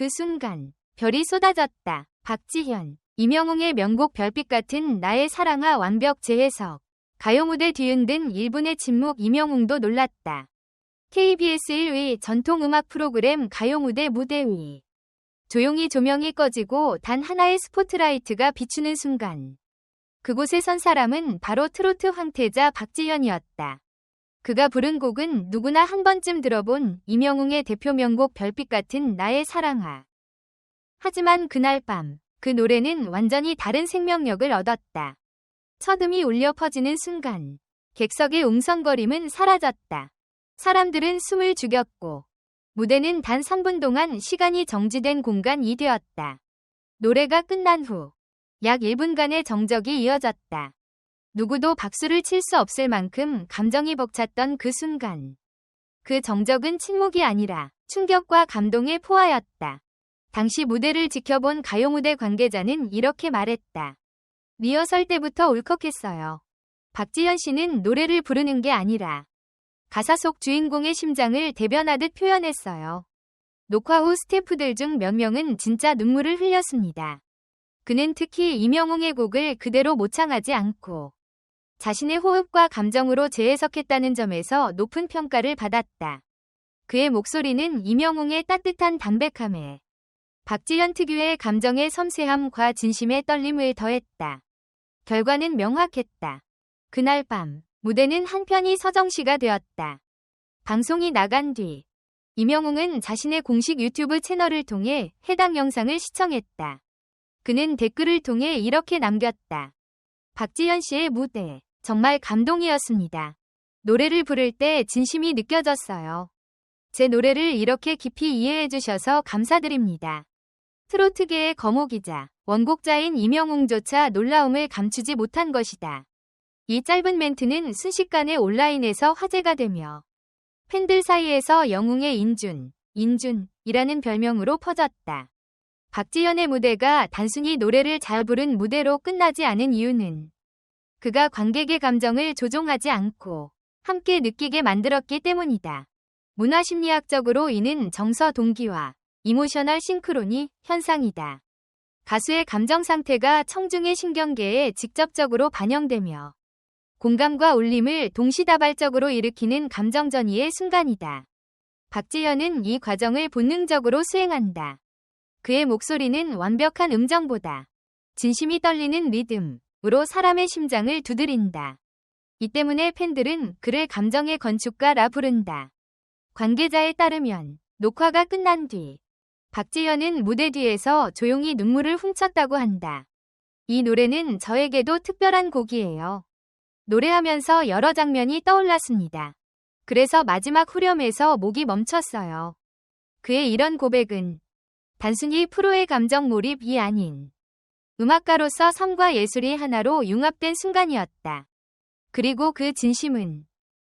그 순간 별이 쏟아졌다. 박지현, 이명웅의 명곡 별빛 같은 나의 사랑아 완벽 재해석. 가요 무대 뒤흔든 1분의 침묵 이명웅도 놀랐다. KBS 1위 전통음악 프로그램 가요 무대 무대 위. 조용히 조명이 꺼지고 단 하나의 스포트라이트가 비추는 순간. 그곳에 선 사람은 바로 트로트 황태자 박지현이었다. 그가 부른 곡은 누구나 한 번쯤 들어본 이명웅의 대표 명곡 별빛 같은 나의 사랑아. 하지만 그날 밤, 그 노래는 완전히 다른 생명력을 얻었다. 첫 음이 울려 퍼지는 순간, 객석의 웅성거림은 사라졌다. 사람들은 숨을 죽였고, 무대는 단 3분 동안 시간이 정지된 공간이 되었다. 노래가 끝난 후, 약 1분간의 정적이 이어졌다. 누구도 박수를 칠 수 없을 만큼 감정이 벅찼던 그 순간. 그 정적은 침묵이 아니라 충격과 감동의 포화였다. 당시 무대를 지켜본 가요무대 관계자는 이렇게 말했다. 리허설 때부터 울컥했어요. 박지현 씨는 노래를 부르는 게 아니라 가사 속 주인공의 심장을 대변하듯 표현했어요. 녹화 후 스태프들 중 몇 명은 진짜 눈물을 흘렸습니다. 그는 특히 이명웅의 곡을 그대로 모창하지 않고 자신의 호흡과 감정으로 재해석했다는 점에서 높은 평가를 받았다. 그의 목소리는 이명웅의 따뜻한 담백함에 박지현 특유의 감정의 섬세함과 진심의 떨림을 더했다. 결과는 명확했다. 그날 밤, 무대는 한편이 서정시가 되었다. 방송이 나간 뒤, 이명웅은 자신의 공식 유튜브 채널을 통해 해당 영상을 시청했다. 그는 댓글을 통해 이렇게 남겼다. 박지현 씨의 무대, 정말 감동이었습니다. 노래를 부를 때 진심이 느껴졌어요. 제 노래를 이렇게 깊이 이해해 주셔서 감사드립니다. 트로트계의 거목이자 원곡자인 이명웅조차 놀라움을 감추지 못한 것이다. 이 짧은 멘트는 순식간에 온라인에서 화제가 되며 팬들 사이에서 영웅의 인준, 인준이라는 별명으로 퍼졌다. 박지현의 무대가 단순히 노래를 잘 부른 무대로 끝나지 않은 이유는 그가 관객의 감정을 조종하지 않고 함께 느끼게 만들었기 때문이다. 문화심리학적으로 이는 정서 동기와 이모셔널 싱크로니 현상이다. 가수의 감정 상태가 청중의 신경계에 직접적으로 반영되며 공감과 울림을 동시다발적으로 일으키는 감정전이의 순간이다. 박지현은 이 과정을 본능적으로 수행한다. 그의 목소리는 완벽한 음정보다 진심이 떨리는 리듬으로 사람의 심장을 두드린다. 이 때문에 팬들은 그를 감정의 건축가라 부른다. 관계자에 따르면 녹화가 끝난 뒤 박지현은 무대 뒤에서 조용히 눈물을 훔쳤다고 한다. 이 노래는 저에게도 특별한 곡이에요. 노래하면서 여러 장면이 떠올랐습니다. 그래서 마지막 후렴에서 목이 멈췄어요. 그의 이런 고백은 단순히 프로의 감정 몰입이 아닌 음악가로서 삶과 예술이 하나로 융합된 순간이었다. 그리고 그 진심은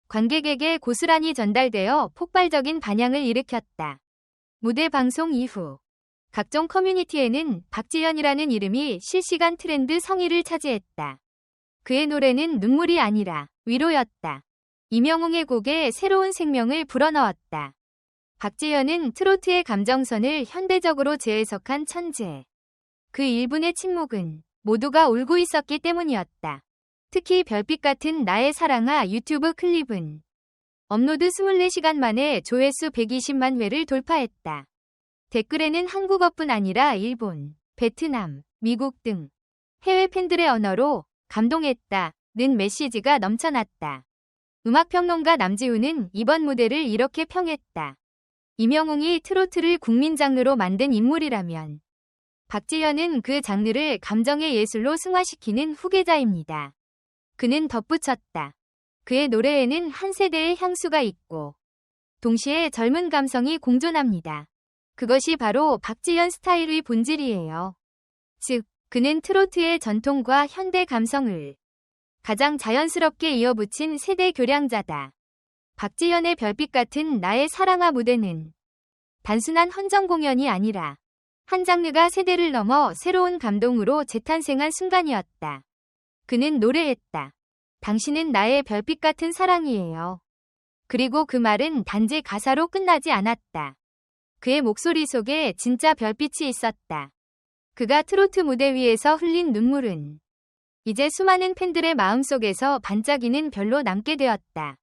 관객에게 고스란히 전달되어 폭발적인 반향을 일으켰다. 무대 방송 이후 각종 커뮤니티에는 박지현이라는 이름이 실시간 트렌드 성의를 차지했다. 그의 노래는 눈물이 아니라 위로였다. 이명웅의 곡에 새로운 생명을 불어넣었다. 박지현은 트로트의 감정선을 현대적으로 재해석한 천재. 그 일분의 침묵은 모두가 울고 있었기 때문이었다. 특히 별빛 같은 나의 사랑아 유튜브 클립은 업로드 24시간 만에 조회수 120만 회를 돌파했다. 댓글에는 한국어뿐 아니라 일본, 베트남, 미국 등 해외 팬들의 언어로 감동했다 는 메시지가 넘쳐났다. 음악평론가 남지우는 이번 무대를 이렇게 평했다. 이명웅이 트로트를 국민 장르로 만든 인물이라면 박지현은 그 장르를 감정의 예술로 승화시키는 후계자입니다. 그는 덧붙였다. 그의 노래에는 한 세대의 향수가 있고 동시에 젊은 감성이 공존합니다. 그것이 바로 박지현 스타일의 본질이에요. 즉, 그는 트로트의 전통과 현대 감성을 가장 자연스럽게 이어붙인 세대 교량자다. 박지현의 별빛 같은 나의 사랑아 무대는 단순한 헌정 공연이 아니라 한 장르가 세대를 넘어 새로운 감동으로 재탄생한 순간이었다. 그는 노래했다. 당신은 나의 별빛 같은 사랑이에요. 그리고 그 말은 단지 가사로 끝나지 않았다. 그의 목소리 속에 진짜 별빛이 있었다. 그가 트로트 무대 위에서 흘린 눈물은 이제 수많은 팬들의 마음속에서 반짝이는 별로 남게 되었다.